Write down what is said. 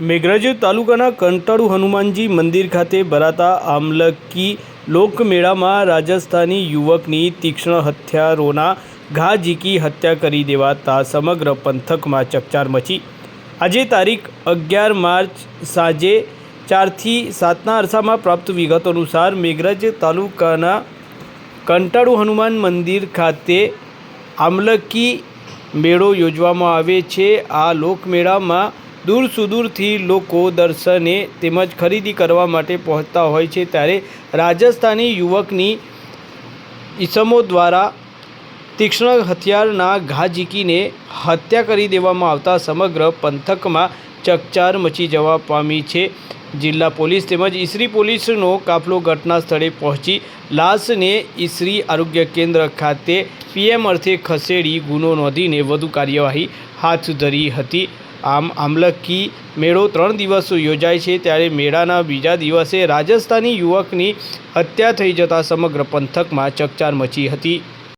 મેઘરજ તાલુકાના કંટાળુ હનુમાનજી મંદિર ખાતે ભરાતા આમલકી લોકમેળામાં રાજસ્થાની યુવકની તીક્ષ્ણ હથિયારોના ઘા ઝીકી હત્યા કરી દેવાતા સમગ્ર પંથકમાં ચકચાર મચી. આજે તારીખ અગિયાર માર્ચ સાંજે ચારથી સાતના અરસામાં પ્રાપ્ત વિગતો અનુસાર મેઘરાજ તાલુકાના કંટાળુ હનુમાન મંદિર ખાતે આમલકી મેળો યોજવામાં આવે છે. આ લોકમેળામાં દૂર સુદૂરથી લોકો દર્શને તેમજ ખરીદી કરવા માટે પહોંચતા હોય છે ત્યારે રાજસ્થાની યુવકની ઈસમો દ્વારા તીક્ષ્ણ હથિયારના ઘા ઝીકીને હત્યા કરી દેવામાં આવતા સમગ્ર પંથકમાં ચકચાર મચી જવા પામી છે. જિલ્લા પોલીસ તેમજ ઈસરી પોલીસનો કાફલો ઘટના સ્થળે પહોંચી લાશને ઈસરી આરોગ્ય કેન્દ્ર ખાતે પીએમ અર્થે ખસેડી ગુનો નોંધીને વધુ કાર્યવાહી હાથ ધરી હતી. આમ આમલકી મેળો ત્રણ દિવસ યોજાય છે, ત્યારે મેળાના બીજા દિવસે રાજસ્થાની યુવકની હત્યા થઈ જતાં સમગ્ર પંથકમાં ચકચાર મચી હતી.